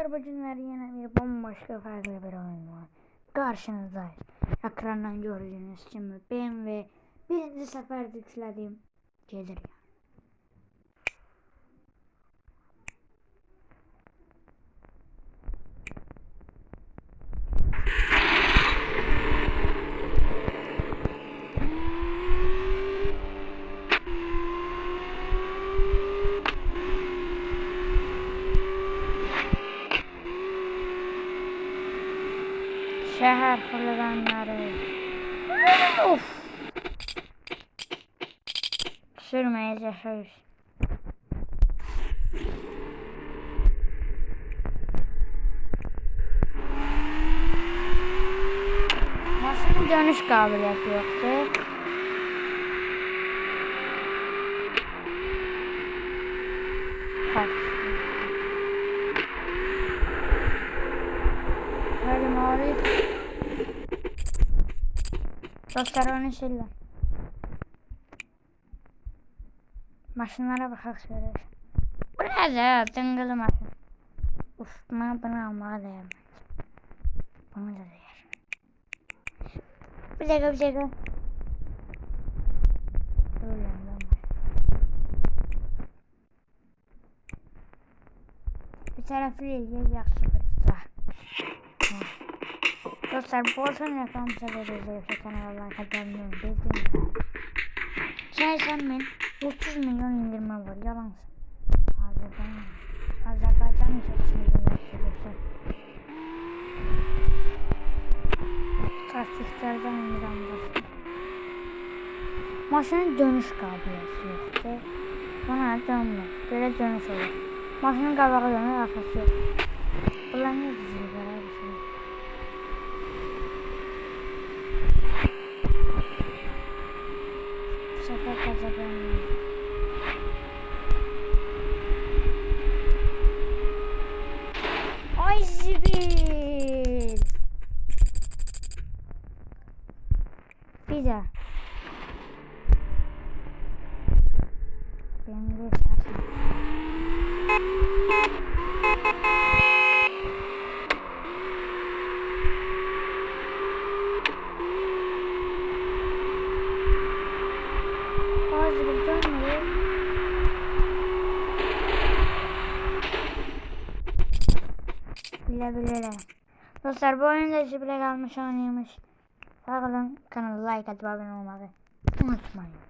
Arabacılar yine bir bambaşka farklı bir oyun var. Karşınızdayız. Ekrandan gördüğünüz gibi ben ve birinci sefer yüklediğim gelir yani. Şehir fırlatanları. of. Sürmeye yaşayış. Maşının dönüş kabiliyeti yoktu. Hadi mavi. Dostlar onu sildim. Maşınlara bakak şöyle. Bu ne ya? Tıngılı maşın. Uf, ben bunu almaya değer. Bunu da değer. Bir dakika bir dakika. Bir tarafı iyi, yaxşı bir tutar. Dostlar bu reklamımıza vereceğiz kanallar kadarını bildirin. Sen sen min 30 milyon indirme var yalansın. Azerbaycan Azerbaycan. Taktiklerden indirim basın. Maşının dönüş kabiliyeti yoktu. Bana dönmür. Böyle dönüş olur. Maşının qabağı dönür, arxası yox. Bunlar ne dizilirlər pra casa. Oi, Gibi! Pisa. Tem um assim. Bile bile. Dostlar bu oyunda zibile kalmış oynuyormuş. Sağ olun. Kanala like atıp abone olmayı unutmayın.